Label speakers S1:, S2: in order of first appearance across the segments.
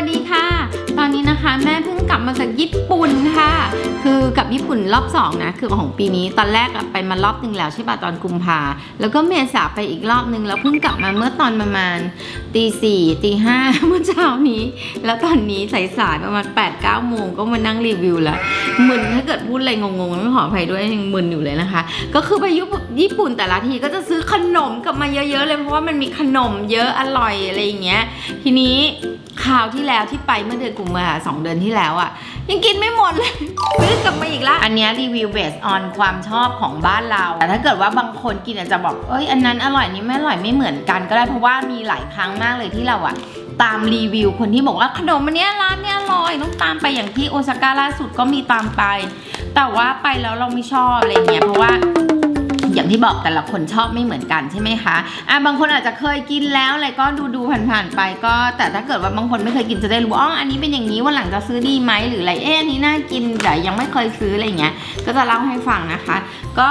S1: วัสดีค่ะ ตอนนี้นะคะแม่เพิ่ง มาจากญี่ปุ่นค่ะ คือกับญี่ปุ่นรอบสองนะคือของปีนี้ตอนแรกไปมารอบหนึ่งแล้วใช่ป่ะตอนกุมภาแล้วก็เมษาไปอีกรอบหนึ่งแล้วเพิ่งกลับมาเมื่อตอนประมาณตีสี่ตีห้าเมื่อเช้านี้ แล้วตอนนี้สายๆประมาณ8ปดเก้าโมงก็มานั่งรีวิวแล้วมึนถ้าเกิดพูดอะไรงงๆไม่ขออภัยด้วยยังมึนอยู่เลยนะคะ ก็คือไปญี่ปุ่นแต่ละทีก็จะซื้อขนมกลับมาเยอะๆเลยเพราะว่ามันมีขนมเยอะอร่อยอะไรอย่างเงี้ยทีนี้คราวที่แล้วที่ไปเมื่อเดือนกุมภาสองเดือนที่แล้วอะ่ะยังกินไม่หมดเลยซื้อกลับมาอีกละอันเนี้ยรีวิวเบสออนความชอบของบ้านเรา แต่ถ้าเกิดว่าบางคนกินอาจจะบอกเอ้ยอันนั้นอร่อยนี้ไม่อร่อยไม่เหมือนกันก็ได้เพราะว่ามีหลายครั้งมากเลยที่เราอะตามรีวิวคนที่บอกว่าขนมอันเนี้ยร้านเนี้ยอร่อยต้องตามไปอย่างที่โอซาก้าล่าสุดก็มีตามไป แต่ว่าไปแล้วเราไม่ชอบอะไรเงี้ยเพราะว่า อย่างที่บอกแต่ละคนชอบไม่เหมือนกันใช่ไหมคะอะบางคนอาจจะเคยกินแล้วอะไรก็ดูดูผ่านๆไปก็ แต่ถ้าเกิดว่าบางคนไม่เคยกินจะได้รู้อ๋ออันนี้เป็นอย่างนี้วันหลังจะซื้อดีไหมหรืออะไรเอ๊ะอันนี้น่ากินแต่ยังไม่เคยซื้ออะไรเงี้ยก็จะเล่าให้ฟังนะคะ ก็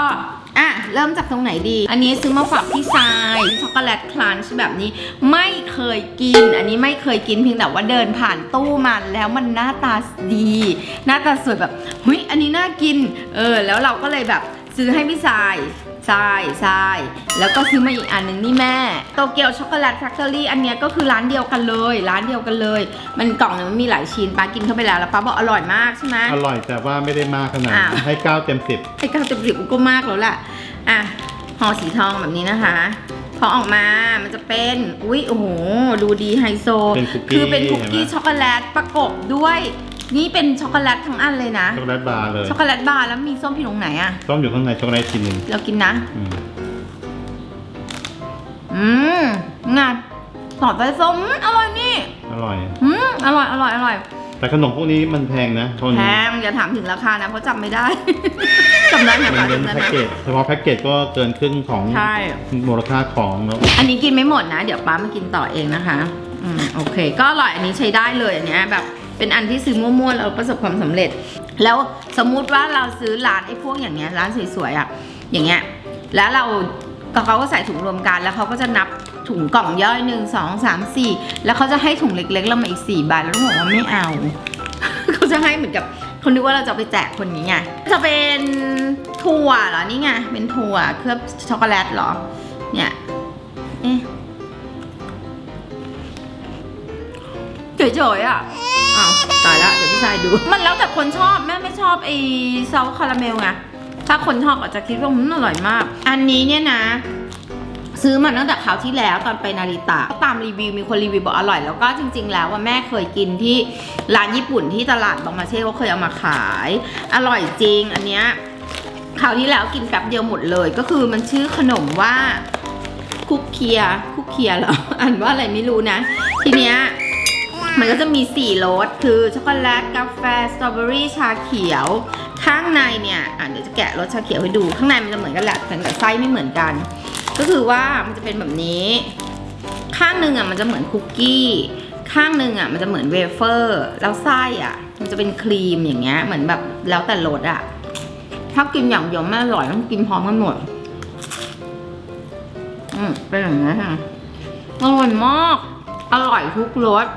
S1: อะเริ่มจากตรงไหนดี อันนี้ซื้อมาฝากพี่ทรายช็อกโกแลตคลันช์แบบนี้ไม่เคยกิน อันนี้ไม่เคยกินเพียงแต่ว่าเดินผ่านตู้มาแล้วมันหน้าตาดี หน้าตาสวยแบบเฮ้ยอันนี้น่ากินเออแล้วเราก็เลยแบบซื้อให้พี่ทราย ใช่ใช่แล้วก็ซื้อมาอีกอันหนึ่งนี่แม่โตเกียวช็อกโกแลตแฟคทอรี่อันเนี้ยก็คือร้านเดียวกันเลย ร้านเดียวกันเลย มันกล่องเนี่ยมันมีหลายชิ้นป้ากินเข้าไปแล้วแล้วป้าบอกอร่อยมากใช่ไหม
S2: อร่อยแต่ว่าไม่ได้มากขนาด
S1: อ้าว
S2: นั้นให้เก้าเต็มสิบ
S1: ไอ้เก้าสิบสิบก็มากแล้วแหละอะห่อสีทองแบบนี้นะคะพอออกมา มันจะเป็น อุ้ยโอ้โห ดูดีไฮโซ
S2: เป็นคุก
S1: คื
S2: กี้
S1: อเป็นคุกกี้
S2: ห็ไหม
S1: ช็อกโกแลตประกบด้วย นี่เป็นช็อกโกแลตทั้งอันเลยนะ
S2: ช็อกโกแลตบาร์เลย
S1: ช็อกโกแลตบาร์แล้วมีส้มพี่ตรงไหนอะ
S2: ต้องอยู่ข้างในช็อกโกแลตชิ้นหนึ่ง
S1: เรากินนะ
S2: อืม
S1: อืมงานสอดไส้ส้มอืมอร่อยนี่
S2: อร่อย
S1: อืมอร่อยอร่อยอร่อย
S2: แต่ขนมพวกนี้มันแพงนะทน
S1: แพงอย่าถามถึงราคานะเพราะจำไม่ได้ จำได้ไหม
S2: มัน
S1: คะ
S2: เป็น
S1: จำได้ไห
S2: แพ็
S1: ม
S2: กเกจเฉพาะแพ็กเกจก็เกินครึ่งของ
S1: ใช่
S2: มูลค่าของแล้ว
S1: อันนี้กินไม่หมดนะ เดี๋ยวป้ามากินต่อเองนะคะ อืมโอเค ก็อร่อยอันนี้ใช้ได้เลยอันเนี้ยแบบ เป็นอันที่ซื้อมั่วๆแล้วประสบความสำเร็จ แล้วสมมุติว่าเราซื้อร้านไอ้พวกอย่างเงี้ยร้านสวยๆอะอย่างเงี้ยแล้วเราเขาก็ใส่ถุงรวมกันแล้วเขาก็จะนับถุงกล่องย่อยหนึ่งสองสามสี่แล้วเขาจะให้ถุงเล็กๆเรามาอีกสี่ใบแล้วต้องบอกว่าไม่เอาเขาจะให้เหมือนกับคนนึกว่าเราจะไปแจกคนนี้ไงจะเป็นถั่วเหรอนี่ไงเป็นถั่วเคลือบช็อกโกแลตเหรอเนี่ยเอ๊ะ เฉยๆอะอ้าวตายละเดี๋ยวพี่ชายดู มันแล้วแต่คนชอบแม่ไม่ชอบไอ้ซอสคาราเมลไงถ้าคนชอบอาจจะคิดว่ามันอร่อยมาก อันนี้เนี่ยนะ ซื้อมาตั้งแต่คราวที่แล้วตอนไปนาริตะก็ตามรีวิวมีคนรีวิวบอกอร่อย แล้วก็จริง ๆ แล้วว่าแม่เคยกินที่ร้านญี่ปุ่นที่ตลาดบางมาเช่เขาเคยเอามาขาย อร่อยจริง อันเนี้ยคราวที่แล้วกินแป๊บเดียวหมดเลย ก็คือมันชื่อขนมว่าคุกเคียคุกเคียเหรออ่านว่าอะไรไม่รู้นะ ทีเนี้ย มันก็จะมี4รสคือช็อกโกแลตกาแฟสตรอเบอรี่ชาเขียว ข้างในเนี่ยอะเดี๋ยวจะแกะรสชาเขียวให้ดู ข้างในมันจะเหมือนกันแหละแต่ไส้ไม่เหมือนกัน ก็คือว่ามันจะเป็นแบบนี้ ข้างหนึ่งอะมันจะเหมือนคุกกี้ ข้างหนึ่งอะมันจะเหมือนเวเฟอร์แล้วไส้อะ มันจะเป็นครีมอย่างเงี้ยเหมือนแบบแล้วแต่รสอะถ้ากินอย่างเดียวไม่อร่อยต้องกินพร้อมกันหมดอืมเป็นอย่างนี้ค่ะอร่อยมากอร่อยทุกรส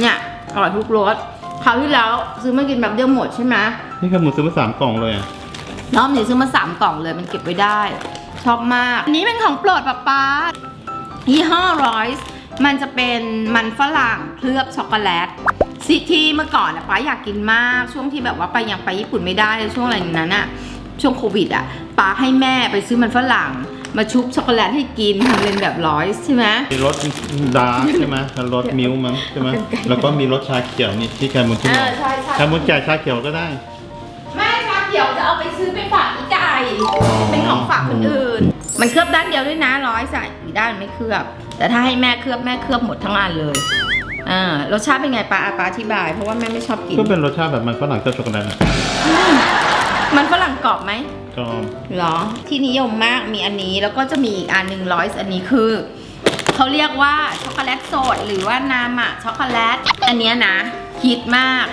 S1: เนี่ยอร่อยทุกรสคราวที่แล้วซื้อมากินแบบเดียวหมดใช่ไหม
S2: นี่คือหมูซื้อมาสามกล่องเลยอะ
S1: รอบนี้ซื้อมาสามกล่องเลยมันเก็บไว้ได้ ชอบมากอันนี้เป็นของโปรดป๊าป๊ายี่ห้อรอยส์มันจะเป็นมันฝรั่งเคลือบช็อกโกแลตซิที่เมื่อก่อนนะป๊าอยากกินมากช่วงที่แบบว่าไปยังไปญี่ปุ่นไม่ได้ช่วงอะไรนั้นอะช่วงโควิดอะป๊าให้แม่ไปซื้อมันฝรั่ง มาชุบช็อกโกแลตให้กินทำเป็นแบบรอยส์ใช่ไหม
S2: มีรสดาร์กใช่ไหมแล้วรสมิลค์มั้งใช่ไหม
S1: เป็นไก่
S2: แล้วก็มีรสชาเขียวนี่ที่แคมุนที่
S1: เอ
S2: บอก
S1: อใช่ใช่
S2: แคมุนแก่ชาเขียวก็ได้
S1: แม่ชาเขียวจะเอาไปซื้อไปฝากอีไก่ เป็นของฝากคนอื่น มันเคลือบด้านเดียวด้วยนะร้อยใส่อีกด้านไม่เคลือบ แต่ถ้าให้แม่เคลือบแม่เคลือบหมดทั้งอันเลยอ่ารสชาติเป็นไงปลาอาปลาอธิบาย เพราะว่าแม่ไม่ชอบกิน
S2: ก็เป็นรสชาติแบบมันฝรั่งเคลือบช็อกโกแลตอะ
S1: มันฝรั่งกรอบไหม
S2: ก็
S1: หรอ ที่นิยมมากมีอันนี้แล้วก็จะมีอีกอันหนึ่งร้อยอันนี้คือเขาเรียกว่าช็อกโกแลตสดหรือว่านามะช็อกโกแลต อันเนี้ยนะฮิตมาก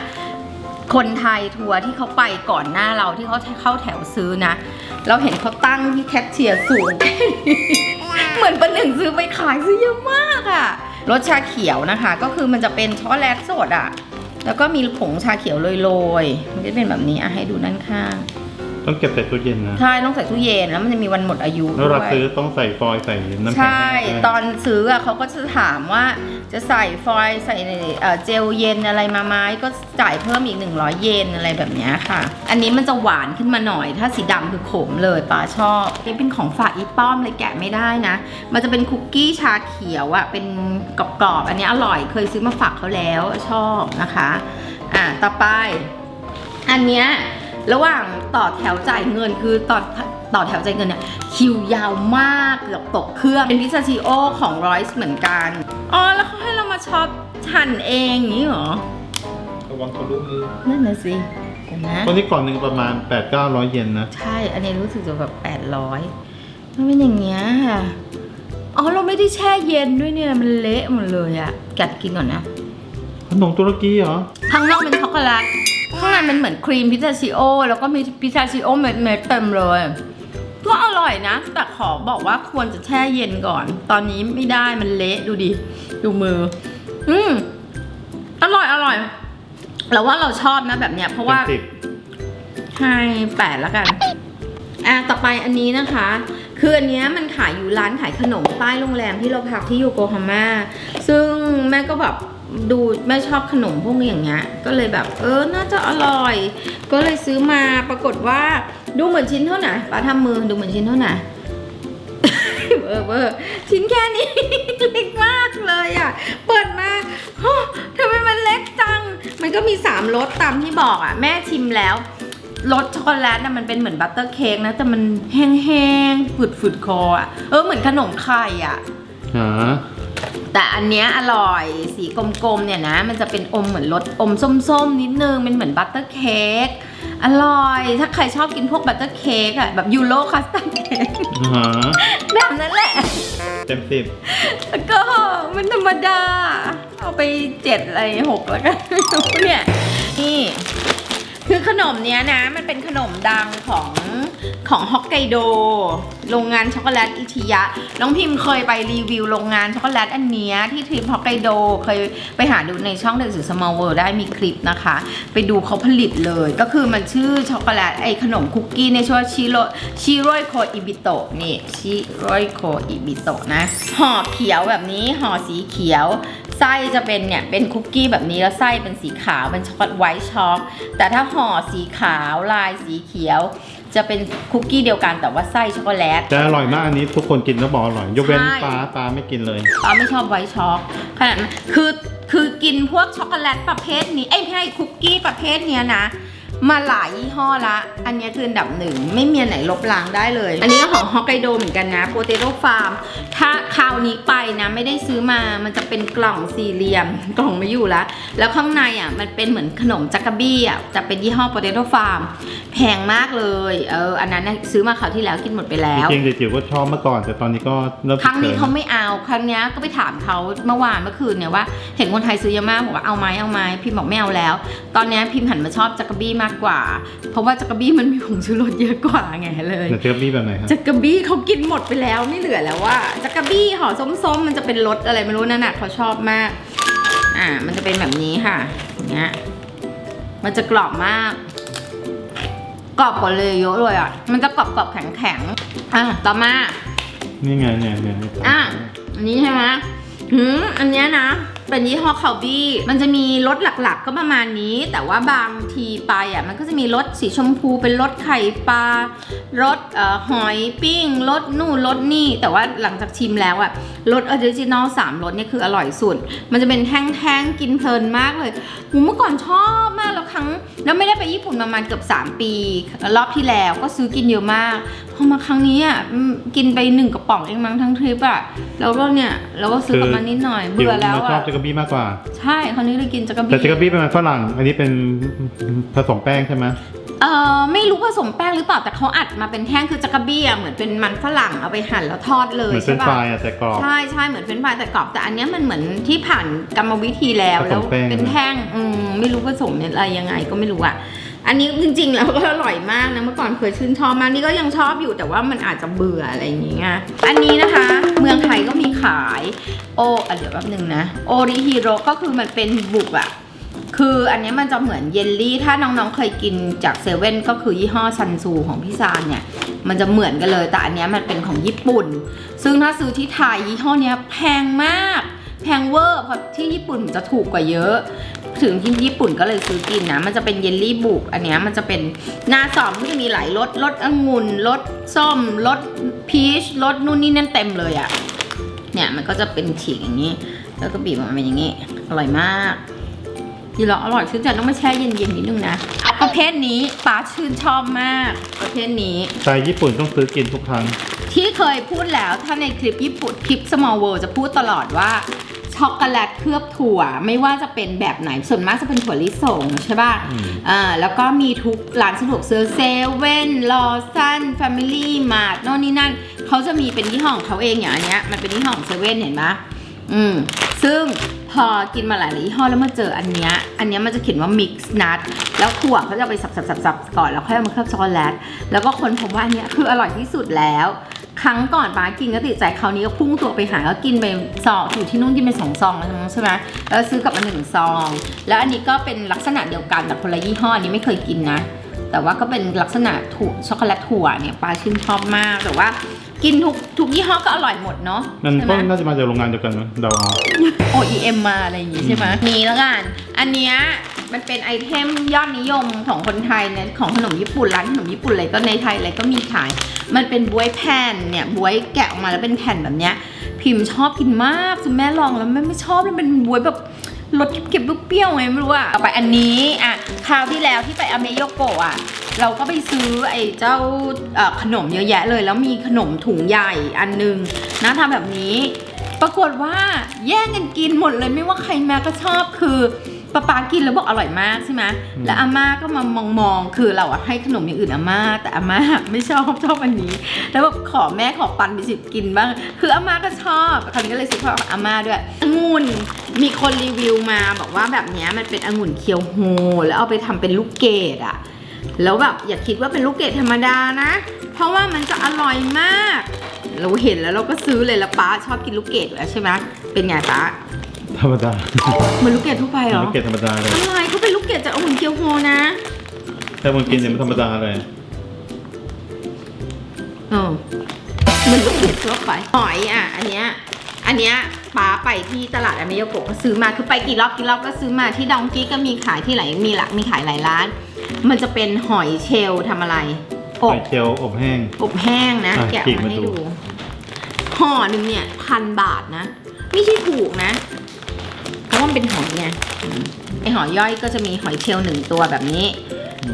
S1: คนไทยทัวร์ที่เขาไปก่อนหน้าเราที่เขาเข้าแถวซื้อนะ เราเห็นเขาตั้งที่แคชเชียร์สูง เหมือนประหนึ่งซื้อไปขายซื้อเยอะมากอะ่ะรสชาเขียวนะคะ ก็คือมันจะเป็นช็อกโกแลตสดอะ แล้วก็มีผงชาเขียวโรยๆ มันจะเป็นแบบนี้อะให้ดูด้านข้าง
S2: ต้องเก็บใส่ตู้เย็นนะ
S1: ใช่ต้องใส่ตู้เย็นแล้วมันจะมีวันหมดอายุ
S2: แล้วเรา
S1: ด้วย
S2: ซื้อต้องใส่ฟอยล์ใส่น้ำแข็ง
S1: ใช่
S2: ไหม
S1: ตอนซื้ออะเขาก็จะถามว่า จะใส่ฟอยล์ใส่เจลเย็นอะไรมาไหมก็จ่ายเพิ่มอีก 100 เยนอะไรแบบนี้ค่ะ อันนี้มันจะหวานขึ้นมาหน่อย ถ้าสีดำคือขมเลยป้าชอบนี่เป็นของฝากอีป้อมเลยแกะไม่ได้นะ มันจะเป็นคุกกี้ชาเขียวอะเป็นกรอบๆอันนี้อร่อยเคยซื้อมาฝากเขาแล้วชอบนะคะอะต่อไป อันเนี้ยระหว่างต่อแถวจ่ายเงินคือต่อ ต่อแถวจ่ายเงินเนี่ยคิวยาวมากเกือบตกเครื่อง เป็นพิซซ่าชิโอของรอยส์เหมือนกัน อ๋อ แล้วเขาให้เรามาช็อปหั่นเองอย่างนี้เหรอ
S2: ระวังทะลุมือ
S1: นั่นน่ะสิเดี๋ยวนะ
S2: ตัวนี้กล่องหนึ่งประมาณ 8 9 0 0 เยนนะ
S1: ใช่ อันนี้รู้สึกจะแบบ800มันเป็นอย่างเงี้ยค่ะ อ๋อ เราไม่ได้แช่เย็นด้วยเนี่ย มันเละหมดเลยอะกัดกินก่อนนะ
S2: ขนมตุรกีเหรอ
S1: ข้างนอกเป็นช็อกโกแลต ข้างในมันเหมือนครีมพิซซาชิโอ แล้วก็มีพิซซาชิโอเม็ดเม็ดๆเต็มเลย ก็อร่อยนะ แต่ขอบอกว่าควรจะแช่เย็นก่อน ตอนนี้ไม่ได้มันเละดูดิ ดูมือ อืมอร่อยอร่อยเราว่าเราชอบนะแบบเนี้ย เพราะว่า
S2: เป็นสิบ
S1: ให้แปดแล้วกัน อะต่อไปอันนี้นะคะ คืออันเนี้ยมันขายอยู่ร้านขายขนมใต้โรงแรมที่เราพักที่โยโกฮาม่าซึ่งแม่ก็แบบดูแม่ชอบขนมพวกอย่างเงี้ย ก็เลยแบบ เออ น่าจะอร่อย ก็เลยซื้อมาปรากฏว่า ดูเหมือนชิ้นเท่าไหร่ป้าทำมือดูเหมือนชิ้นเท่าไหร่เบอร์เบอร์ชิ้นแค่นี้เล็กมากเลยอะ เปิดมาโอ้ทำไมมันเล็กจัง มันก็มี3รสตามที่บอกอะ แม่ชิมแล้วรสช็อกโกแลตน่ะมันเป็นเหมือนบัตเตอร์เค้กนะ แต่มันแห้งๆฝืดๆคออะ เออเหมือนขนมไข่อะ
S2: หา
S1: แต่อันเนี้ยอร่อยสีกลมๆเนี่ยนะ มันจะเป็นอมเหมือนรสอมส้มๆนิดนึงเป็นเหมือนบัตเตอร์เค้ก อร่อย ถ้าใครชอบกินพวกบัตเตอร์เค้กอะแบบยูโรคัสตาร์ดเค้ก
S2: หา
S1: แบบนั้นแหละ
S2: เต็มสิบ
S1: แล้วก็มันธรรมดา เอาไปเจ็ดอะไรหกแล้วกันไม่รู้เนี่ย นี่ คือขนมเนี้ยนะ มันเป็นขนมดังของของฮอกไกโด โรงงานช็อกโกแลตอิชิยะ น้องพิมพ์เคยไปรีวิวโรงงานช็อกโกแลตอันเนี้ยที่ทริปฮอกไกโด เคยไปหาดูในช่องเด็กสื่อสมอลเวิร์ได้มีคลิปนะคะ ไปดูเขาผลิตเลย ก็คือมันชื่อช็อกโกแลตไอขนมคุกกี้ในชื่อว่าชิโรชิโรยโคอิบิโตะนี่ชิโรยโคอิบิโตะนะห่อเขียวแบบนี้ห่อสีเขียว ไส้จะเป็นเนี่ยเป็นคุกกี้แบบนี้แล้วไส้เป็นสีขาวเป็นช็อกโกแลตไวท์ช็อกแต่ถ้าห่อสีขาวลายสีเขียว จะเป็นคุกกี้เดียวกันแต่ว่าไส้ช็อกโกแลต
S2: แต่อร่อยมากอันนี้ทุกคนกินแล้วบอกอร่อยยกเว้น
S1: ใช่
S2: ปลาปลาไม่กินเลย
S1: เราไม่ชอบไวท์ช็อกขนาดนั้นคือคือกินพวกช็อกโกแลตประเภทนี้เอ้ยไม่ใช่คุกกี้ประเภทเนี้ยนะ มาหลายยี่ห้อละ อันเนี้ยคืออันดับหนึ่ง ไม่มีอันไหนลบล้างได้เลย อันนี้ก็ของฮอกไกโดเหมือนกันนะโปเตโต้ฟาร์ม ถ้าคราวนี้ไปนะ ไม่ได้ซื้อมา มันจะเป็นกล่องสี่เหลี่ยม กล่องไม่อยู่แล้วแล้วข้างในอะ มันเป็นเหมือนขนมจักรบี้อะ จะเป็นยี่ห้อโปเตโต้ฟาร์ม แพงมากเลย เออ อันนั้นน่ะซื้อมาคราวที่แล้วกินหมดไปแล้ว
S2: จริงๆเด็กจิ๋วก็ชอบเมื่อก่อน แต่ตอนนี้ก็เริ่ม
S1: ครั้งนี้
S2: ขิ
S1: เขาไม่เอา ครั้งเนี้ยก็ไปถามเขาเมื่อวานเมื่อคืนเนี่ยว่า เห็นคนไทยซื้อเยอะมาก บอกว่าเอาไหมเอาไหมพิมพ์บอกไม่เอาแล้ว ตอนเนี้ยพิมพ์หันมาชอบจักรบี้มากกว่า เพราะว่าจักรบี้มันมีผงชูรสเยอะกว่าไงเลย
S2: เดี๋ยวเจอบี้แบบไหนครับ
S1: จักรบี้เขากินหมดไปแล้วไม่เหลือแล้วว่าจักรบี้ห่อส้มๆ มันจะเป็นรสอะไรไม่รู้นั่นน่ะเขาชอบมาก อ่า มันจะเป็นแบบนี้ค่ะอย่างเงี้ยมันจะกรอบมาก กรอบกว่าเลยเยอะเลยอะ มันจะกรอบๆแข็งๆอะต่อมา
S2: นี่ไงเนี่ยเนี่ยเนี่ย
S1: อะอันนี้ใช่ไหมหืมอันเนี้ยนะ เป็นยี่ห้อคาบี้มันจะมีรสหลักๆ ก็ประมาณนี้ แต่ว่าบางทีไปอะมันก็จะมีรสสีชมพูเป็นรสไข่ปลารสหอยปิ้งรสนู่นรสนี่ แต่ว่าหลังจากชิมแล้วอะรสออริจินอลสามรสเนี่ยคืออร่อยสุด มันจะเป็นแท่งๆกินเพลินมากเลยหูเมื่อก่อนชอบมากแล้วครั้ง แล้วไม่ได้ไปญี่ปุ่นประมาณเกือบ 3 ปี รอบที่แล้วก็ซื้อกินเยอะมากพอมาครั้งนี้อะกินไปหนึ่งกระป๋องเองมั้งทั้งทริปอะแล้วก็เนี่ยเราก็ซื้อกลับมานิดหน่อยเบื่อแล้ว
S2: อะกบี้มากกว่า
S1: ใช่คราวนี้เลยกินจักร
S2: แต่เจก
S1: บี้
S2: บี้เป็นมันฝรั่ง อันนี้เป็นผสมแป้งใช่ไหม
S1: เอ่อไม่รู้ผสมแป้งหรือเปล่าแต่เขาอัดมาเป็นแท่งคือจักรบี้อะเหมือนเป็นมันฝรั่งเอาไปหั่นแล้วทอดเล
S2: เห
S1: ย
S2: มือนเฟร
S1: ใช่
S2: นช์ฟรา
S1: ปะ
S2: ยอะแต่กรอบ
S1: ใช่ใช่เหมือนเฟรนช์ฟรายแต่กรอบแต่อันเนี้ยมันเหมือนที่ผ่านกรรมวิธีแล้ว
S2: ผสม
S1: แล้ว
S2: แป้ง
S1: เป็นแท่งอืมไม่รู้ผสมอะไรยังไงก็ไม่รู้อะ อันนี้จริงๆแล้วก็อร่อยมากนะเมื่อก่อนเคยชื่นชอบมากนี่ก็ยังชอบอยู่แต่ว่ามันอาจจะเบื่ออะไรอย่างเงี้ยอันนี้นะคะ เมืองไทยก็มีขายโออะเดี๋ยวแป๊บหนึงนะโอริฮิโรก็คือมันเป็นบุกอะคืออันนี้มันจะเหมือนเยลลี่ ถ้าน้องๆเคยกินจากเซเว่นก็คือยี่ห้อซันซูของพี่ซานเนี่ย มันจะเหมือนกันเลย แต่อันนี้มันเป็นของญี่ปุ่น ซึ่งถ้าซื้อที่ไทยยี่ห้อนี้แพงมาก แพงเวอร์เพราะที่ญี่ปุ่นจะถูกกว่าเยอะ ถึงที่ญี่ปุ่นก็เลยซื้อกินนะ มันจะเป็นเยลลี่บุก อันเนี้ยมันจะเป็นหน้าซองก็จะมีหลายรสรสองุ่นรสส้มรสพีชรสนู่นนี่นั่นเต็มเลยอะ่ะเนี่ยมันก็จะเป็นฉีกอย่างนี้ แล้วก็บีบออกมาเป็นอย่างนี้ อร่อยมากดีหรออร่อยชื่นใจต้องมาแช่เย็นๆนิดนึงนะประเภทนี้ป้าชื่นชอบมาก ประเภทนี้
S2: ไปญี่ปุ่นต้องซื้อกินทุกครั้ง
S1: ที่เคยพูดแล้วถ้าในคลิปญี่ปุ่นคลิป small world จะพูดตลอดว่า ช็อกโกแลตเคลือบถั่ว ไม่ว่าจะเป็นแบบไหนส่วนมากจะเป็นถั่วลิสงใช่ป่ะ
S2: อืม
S1: อ่าแล้วก็มีทุกร้านสะดวกซื้อเซเว่นลอซันแฟมิลี่มาร์ทโน่นนี่นั่นเขาจะมีเป็นยี่ห้อของเขาเองอย่างอันเนี้ยมันเป็นยี่ห้อของเซเว่นเห็นปะอืมซึ่งพอกินมาหลายๆยี่ห้อแล้วมาเจออันเนี้ย อันเนี้ยมันจะเขียนว่า mix nut แล้วถั่วเขาจะเอาไปสับๆๆๆก่อนแล้วค่อยเอามาเคลือบช็อกโกแลต แล้วก็คนพบว่าอันเนี้ยคืออร่อยที่สุดแล้ว ครั้งก่อนป้ากินก็ติดใจคราวนี้ก็พุ่งตัวไปหาก็กินไปซองอยู่ที่นู่นกินไปสองซองแล้วใช่ไหมแล้วซื้อกลับมาหนึ่งซอง แล้วอันนี้ก็เป็นลักษณะเดียวกันแต่คนละยี่ห้ออันนี้ไม่เคยกินนะ แต่ว่าก็เป็นลักษณะถั่วช็อกโกแลตถั่วเนี่ยป้าชื่นชอบมากแต่ว่ากินทุกทุกยี่ห้อก็อร่อยหมดเนาะ
S2: มัน
S1: ใช่ไห
S2: ก็
S1: ม
S2: น่าจะมาจากโรงงานเดียวกันมั้งเดาเอา
S1: OEM มาอะไรอย่างงี้ใช่ไหมนี่แล้วกัน อันเนี้ย มันเป็นไอเทมยอดนิยมของคนไทยเนี่ยของขนมญี่ปุ่นร้านขนมญี่ปุ่นอะไรก็ในไทยอะไรก็มีขาย มันเป็นบวยแผ่นเนี่ยบวยแกะออกมาแล้วเป็นแผ่นแบบเนี้ย พิมพ์ชอบกินมากจนแม่ลองแล้วแม่ไม่ชอบแล้วเป็นบวยแบบรสเก็บๆเปรี้ยวๆไงไม่รู้อะต่อไปอันนี้อะคราวที่แล้วที่ไปอเมโยโกะอะเราก็ไปซื้อไอ้เจ้าขนมเยอะแยะเลย แล้วมีขนมถุงใหญ่อันหนึงนะทำแบบนี้ ปรากฏว่าแย่งกันกินหมดเลยไม่ว่าใครมาก็ชอบคือ ป้าป๊ากินแล้วบอกอร่อยมากใช่ไหมแล้วอาม่าก็มามองมองๆคือเราอะให้ขนมอย่างอื่นอาม่า แต่อาม่าไม่ชอบชอบอันนี้ แล้วแบบขอแม่ขอปันไปสิบกินบ้าง คืออาม่าก็ชอบคราวนี้ก็เลยซื้อของอาม่าด้วยองุ่นมีคนรีวิวมาบอกว่าแบบเนี้ยมันเป็นองุ่นเคียวโฮแล้วเอาไปทำเป็นลูกเกดอะแล้วแบบอย่าคิดว่าเป็นลูกเกดธรรมดานะ เพราะว่ามันจะอร่อยมาก เราเห็นแล้วเราก็ซื้อเลยแล้วป้าชอบกินลูกเกดอยู่แล้วใช่ไหมเป็นไงป้า
S2: ธรรมดา
S1: เหมือนลูกเกดทั่วไปเหรอ
S2: ไม่เก็ตธรรมดาเลย
S1: อะไรเขาเป็นลูกเกดจากองุ่นเคียวโฮนะ
S2: แต่มันกินเนี่ยมันธรรมดาเลย
S1: เออเหมือนลูกเกดทั่วไปหอยอะ อันเนี้ยอันเนี้ยป้าไปที่ตลาดอเมโยโกะก็ซื้อมาคือไปกี่รอบกี่รอบก็ซื้อมาที่ดองกี้ก็มีขายที่ไหนมีหลักมีขายหลายร้าน มันจะเป็นหอยเชลล์ทำอะไรอ
S2: ห
S1: บ
S2: อยเชลล์อบแห้ง
S1: อบแห้งนะ
S2: อะ
S1: แกะ
S2: ฉีก
S1: มา
S2: มา
S1: ให้
S2: ดู
S1: ดูห่อหนึ่งเนี่ยพันบาทนะ ไม่ใช่ถูกนะเพ ราะว่ามันเป็นหอยไงอืมไอหอยย่อยก็จะมีหอยเชลล์หนึ่งตัวแบบนี้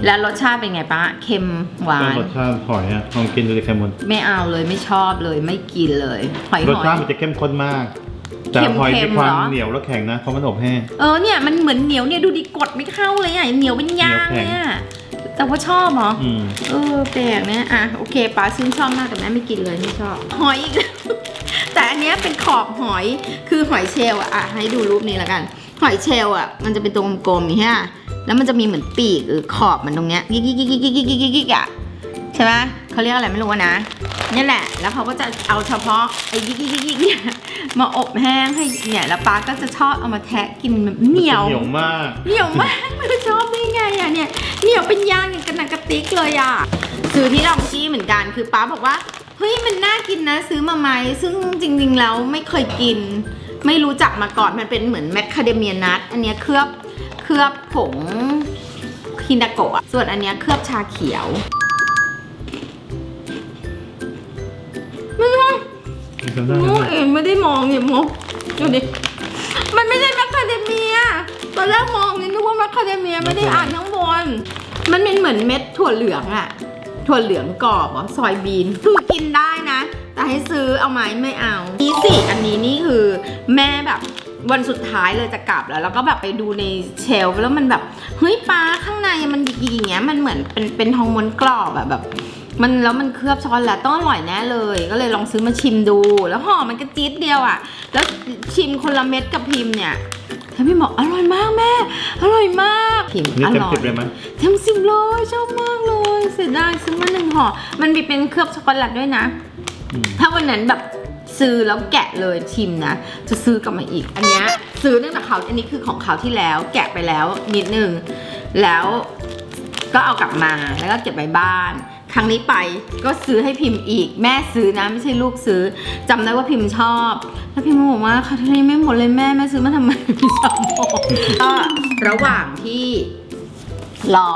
S1: แล้วรสชาติเป็นไงปะเค็มหวา
S2: เป็น
S1: น
S2: รสชาติหอยอะลองกินดูดิแคมอน
S1: ไม่เอาเลยไม่ชอบเลยไม่กินเลย หอย
S2: รส
S1: หอย
S2: ชาติมันจะเข้มข้นมากแต่
S1: เค็มๆ
S2: หอยมีความ
S1: เหรอ
S2: เหนียวและแข็งนะเพราะมันอบแห้ง
S1: เออเนี่ยมันเหมือนเหนียวเนี่ยดูดิกดไม่เข้าเลยอะเหนียวเป็นยาง
S2: เหนียวแข็
S1: เล
S2: ง
S1: ยอะแต่ว่าชอบเหรอ
S2: อืม
S1: เออแปลกนะอะโอเคป้าซึ่งชอบมากแต่แม่ไม่กินเลยไม่ชอบหอยอีกแล้วแต่อัี้เป็นขอบหอย คือหอยเชลอะอะ ให้ดูรูปนี้แล้วกัน หอยเชลล์อะมันจะเป็นตัวกลมๆอย่างแล้วมันจะมีเหมือนปีกหรือขอบมันตรงเนี้ยกิ๊กกิ๊กกิ๊กกิ๊กกิ๊กกิ๊กกิ๊ะใช่ไหมเขาเรียกอะไรไม่รู้นะนี่แหละ แล้วเขาก็จะเอาเฉพาะไอ้กิ๊กกิ๊กกิ๊กเนี่มาอบแห้งให้เนี่ยแล้วป้าก็จะชอบเอามาแทะกินแบบเหนียว
S2: เหนียวมาก
S1: เหนียวมากไม่รู้ชอบได้ไงอะเนี่ยเหนียวเป็นยางอย่างกระนังกระติกเลยอะซื้อที่ลองจี้เหมือนกันคือป้าบอกว่า เฮ้ยมันน่ากินนะ ซื้อมาไหมซึ่งจริงๆแล้วไม่เคยกิน ไม่รู้จักมาก่อนมันเป็นเหมือนแมคคาเดเมียนัทอันเนี้ยเคลือบเคลือบผงคินาโกะส่วนอันเนี้ยเคลือบชาเขียวไม่ใช่
S2: จำได้
S1: โม
S2: ไหม
S1: เองไม่ได้มองเนี่ยโมดูดิ มันไม่ใช่แมคคาเดเมีย ตอนแรกมองนี่นึกว่าแมคคาเดเมียไม่ได้อ่านข้างบน มันเป็นเหมือนเม็ดถั่วเหลืองอะ ถั่วเหลืองกรอบเหรอซอยบีน คือกินได้นะ แต่ให้ซื้อเอาไหมไม่เอานี่สิอันนี้นี่คือแม่แบบวันสุดท้ายเลยจะกลับแล้ว แล้วก็แบบไปดูในเชลฟ์แล้วมันแบบ เฮ้ยปลาข้างในมันหยิกๆอย่างเงี้ยมันเหมือนเป็นเป็นทองม้วนกรอบอะแบบ มันแล้วมันเคลือบช็อกโกแลตต้องอร่อยแน่เลย ก็เลยลองซื้อมาชิมดู แล้วห่อมันก็จี๊ดเดียวอะ่ะ แล้วชิมคนละเม็ดกับพิมพ์เนี่ย แล้วพี่บอกอร่อยมากแม่ อร่อยมากพิมพ์
S2: นี่
S1: อ
S2: เต็ม
S1: ร่อย
S2: สิบเลยไหม
S1: เต็มสิบเลยชอบมากเลยเสียดายซื้อมาหนึ่งห่อ มันมีเป็นเคลือบช็อกโกแลตด้วยนะ
S2: อืม
S1: ถ้าวันนั้นแบบซื้อแล้วแกะเลยชิมนะ จะซื้อกลับมาอีก อันเนี้ยซื้อเนื่องจากเขาอันนี้คือของเขาวที่แล้วแกะไปแล้วนิดนึงแล้วก็เอากลับมาแล้วก็เก็บไว้บ้าน ครั้งนี้ไปก็ซื้อให้พิมพ์อีก แม่ซื้อนะไม่ใช่ลูกซื้อจำได้ว่าพิมพ์ชอบ แล้วพิมพ์บอกว่าคาทานี้ไม่หมดเลยแม่แม่ซื้อมาทำไมพี่ชอบก็ระหว่างที่ รอ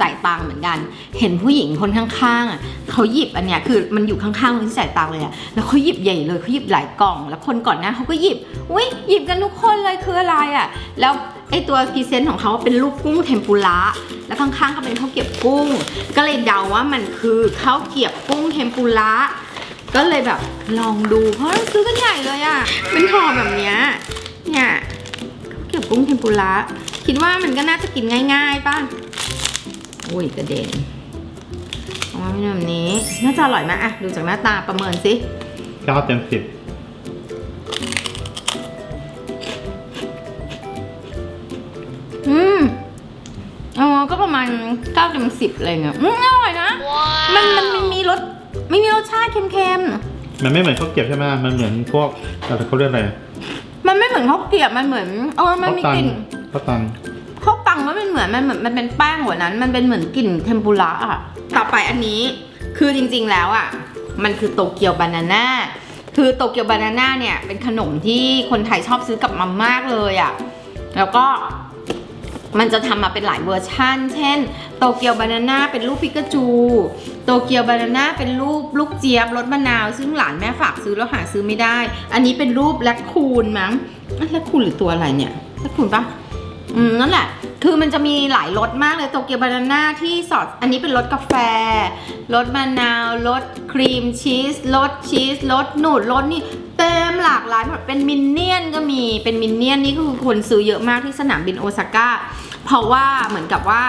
S1: จ่ายตังค์เหมือนกัน เห็นผู้หญิงคนข้างๆอะเขาหยิบอันเนี้ยคือมันอยู่ข้างๆคนที่จ่ายตังค์เลยอะแล้วเขาหยิบใหญ่เลยเขาหยิบหลายกล่อง แล้วคนก่อนหน้าเขาก็หยิบอุ้ยหยิบกันทุกคนเลยคืออะไรอะแล้วไอตัวพรีเซนต์ของเขาเป็นรูปกุ้งเทมปุระแล้วข้างๆก็เป็นข้าวเกรียบกุ้ง ก็เลยเดาว่ามันคือข้าวเกรียบกุ้งเทมปุระก็เลยแบบลองดูเพราะซื้อกันใหญ่เลยอะเป็นห่อแบบเนี้ยเนี่ยข้าวเกี่ยวกุ้งเทมปุระ คิดว่ามันก็น่าจะกินง่าย ๆ ป่ะ อุ้ยกระเด็นออกมาเป็นแบบนี้ น่าจะอร่อยไหมอะดูจากหน้าตาประเมินสิ
S2: เก้าเต็มสิบ
S1: อืมอ๋อก็ประมาณเก้าเต็มสิบอะไรเงี้ยอืมอร่อยนะ มันมันไม่มีรสไม่มีรสชาติเค็ม
S2: มันไม่เหมือนข้าวเกรี๊ยวใช่ไหมมันเหมือนพวกอะไรเขาเรียกอะไร
S1: ๆมันไม่เหมือนข้าวเกรี๊ยวมันเหมือนเออมัน
S2: ข้าว
S1: มี
S2: ตั
S1: ก
S2: ง
S1: ลิ่น
S2: ข้าวตัง
S1: ข้าวตังมันเป็นเหมือนมันเหมือนมันเป็นแป้งหัวนั้น มันเป็นเหมือนกลิ่นเทมปุระอะต่อไปอันนี้คือจริงๆแล้วอะ มันคือโตเกียวบานาน่าคือโตเกียวบานาน่าเนี่ยเป็นขนมที่คนไทยชอบซื้อกลับมามากเลยอะแล้วก็มันจะทำมาเป็นหลายเวอร์ชั่น เช่น โตเกียวบานาน่าเป็นรูปปิกาจู โตเกียวบานาน่าเป็นรูปลูกเจี๊ยบรสมะนาว ซึ่งหลานแม่ฝากซื้อแล้วหาซื้อไม่ได้ อันนี้เป็นรูปแลคคูนมั้งแลคคูนหรือตัวอะไรเนี่ยแลคคูนปะ อืมนั่นแหละ คือมันจะมีหลายรสมากเลยโตเกียวบานาน่าที่สอด อันนี้เป็นรสกาแฟ รสมะนาว รสครีมชีส รสชีส รสหนูด รสนี่เต็มหลากหลายหมด เป็นมินเนี่ยนก็มี เป็นมินเนี่ยนนี่ก็คือคนซื้อเยอะมากที่สนามบินโอซาก้า เพราะว่าเหมือนกับว่า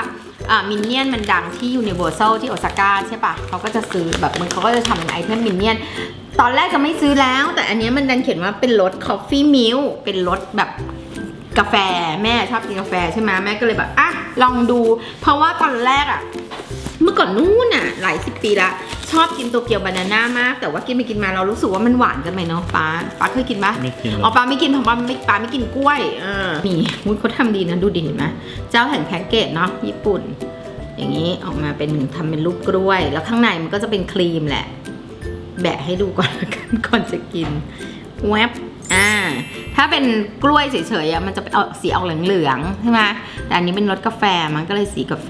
S1: มินเนี่ยนมันดังที่ยูนิเวอร์แซลที่โอซาก้าใช่ปะเขาก็จะซื้อแบบมันเขาก็จะทำเป็นไอเทมมินเนี่ยนตอนแรกจะไม่ซื้อแล้ว แต่อันนี้มันดันเขียนว่าเป็นรสคอฟฟี่มิลเป็นรสแบบ กาแฟแม่ชอบกินกาแฟใช่ไหมแม่ก็เลยแบบอะลองดู เพราะว่าตอนแรกอะเมื่อก่อนนู้นอะหลายสิบปีละชอบกินโตเกียวบานาน่ามาก แต่ว่ากินไปกินมาเรารู้สึกว่ามันหวานกันไหมเนาะป้าป้าเคยกินปะ
S2: ไม่กินเลย
S1: อ๋อป้าไม่กินเพราะว่าไม่ป้าไม่กินกล้วยเออนี่มุ้ยเขาทำดีนะดูดีเห็นไหมเจ้าแห่งแพ็กเกจเนาะญี่ปุ่น อย่างนี้ออกมาเป็นทำเป็นรูปกล้วย แล้วข้างในมันก็จะเป็นครีมแหละ แบะให้ดูก่อนละกันก่อนจะกินแวบอ่า ถ้าเป็นกล้วยเฉยๆอะมันจะเป็นออกสีออกเหลืองๆใช่ไหมแต่อันนี้เป็นรสกาแฟมันก็เลยสีกาแฟ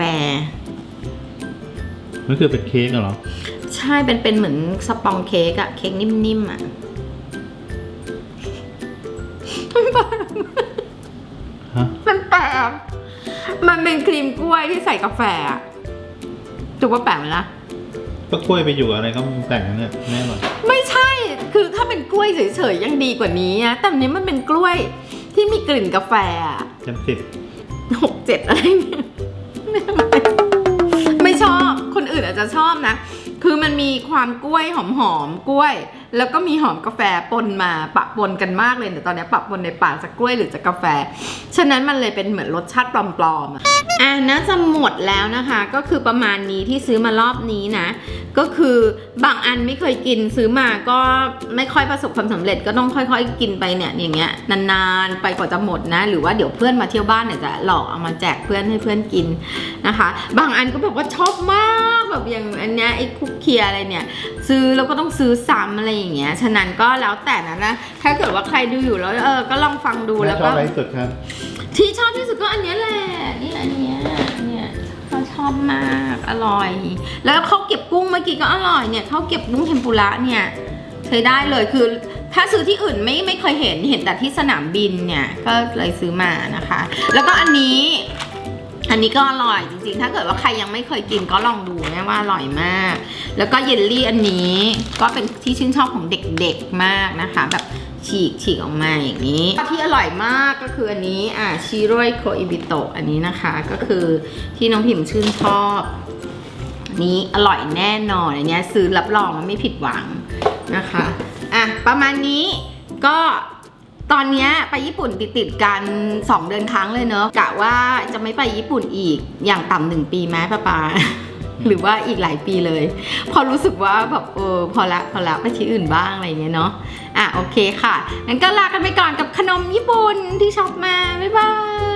S2: มันคือเป็นเค้กอะเหรอ
S1: ใช่เป็นเป็นเหมือนสปองเค้กอะเค้กนิ่มๆอะ
S2: ฮะ
S1: มันแปลกมันเป็นครีมกล้วยที่ใส่กาแฟอะถูกว่าแปลกไหมล่ะ
S2: ก็กล้วยไปอยู่อะไรก็แต่งกันเนี่ยแน่หรอ
S1: ไม่ใช่ คือถ้าเป็นกล้วยเฉยๆยังดีกว่านี้นะ แต่อันนี้มันเป็นกล้วยที่มีกลิ่นกาแฟอะ
S2: เต็มสิบ
S1: หกเจ็ดอะไรเนี่ยไม่ไม่ชอบ คนอื่นอาจจะชอบนะ คือมันมีความกล้วยหอมๆ กล้วย แล้วก็มีหอมกาแฟปนมาปะปนกันมากเลยแต่ตอนนี้ปะปนในปากจากกล้วยหรือจากกาแฟ ฉะนั้นมันเลยเป็นเหมือนรสชาติปลอมๆอะ อะน่าจะหมดแล้วนะคะ ก็คือประมาณนี้ที่ซื้อมารอบนี้นะ ก็คือบางอันไม่เคยกินซื้อมาก็ไม่ค่อยประสบความสำเร็จก็ต้องค่อยๆ กินไปเนี่ยอย่างเงี้ยนานๆไปกว่าจะหมดนะ หรือว่าเดี๋ยวเพื่อนมาเที่ยวบ้านเนี่ยจะหลอกเอามาแจกเพื่อนให้เพื่อนกินนะคะ บางอันก็บอกว่าชอบมากแบบอย่างอันเนี้ยไอ้คุกเคียอะไรเนี่ย ซื้อแล้วก็ต้องซื้อซ้ำอะไรอย่างเงี้ยฉะนั้นก็แล้วแต่นะนะถ้าเกิดว่าใครดูอยู่แล้วเออก็ลองฟังดู
S2: แม่
S1: แล้ว
S2: ชอ
S1: ก็
S2: บอะไรที่สุดครับ
S1: ที่ชอบที่สุดก็อันเนี้ยแหละนี่อันเนี้ยเนี่ยก็ช อบมากอร่อย แล้วข้าวเก็บกุ้งเมื่อกี้ก็อร่อยเนี่ยข้าวเก็บกุ้งเทมปุระเนี่ยใช้ได้เลยคือถ้าซื้อที่อื่นไม่ไม่เคยเห็นเห็นแต่ที่สนามบินเนี่ยก็เลยซื้อมานะคะ แล้วก็อันนี้อันนี้ก็อร่อยจริงๆ ถ้าเกิดว่าใครยังไม่เคยกินก็ลองดูนะว่าอร่อยมาก แล้วก็เยลลี่อันนี้ก็เป็นที่ชื่นชอบของเด็กๆมากนะคะ แบบ ฉีกฉีกออกมาอย่างนี้ที่อร่อยมากก็คืออันนี้อ่าชิโรยโคอิบิโตะอันนี้นะคะ ก็คือที่น้องพิมพ์ชื่นชอบนี้อร่อยแน่นอนอันเนี้ยซื้อรับรองไม่ผิดหวังนะคะอะประมาณนี้ก็ตอนเนี้ยไปญี่ปุ่นติดติดกัน 2 เดือนครั้งเลยเนอะกะว่าจะไม่ไปญี่ปุ่นอีกอย่างต่ำหนึ่งปีไหมป้าปา หรือว่าอีกหลายปีเลย พอรู้สึกว่าแบบเออพอละพอละไปที่อื่นบ้างอะไรเงี้ยเนาะอะโอเคค่ะงั้นก็ลากันไปก่อนกับขนมญี่ปุ่นที่ชอบมาบ๊ายบาย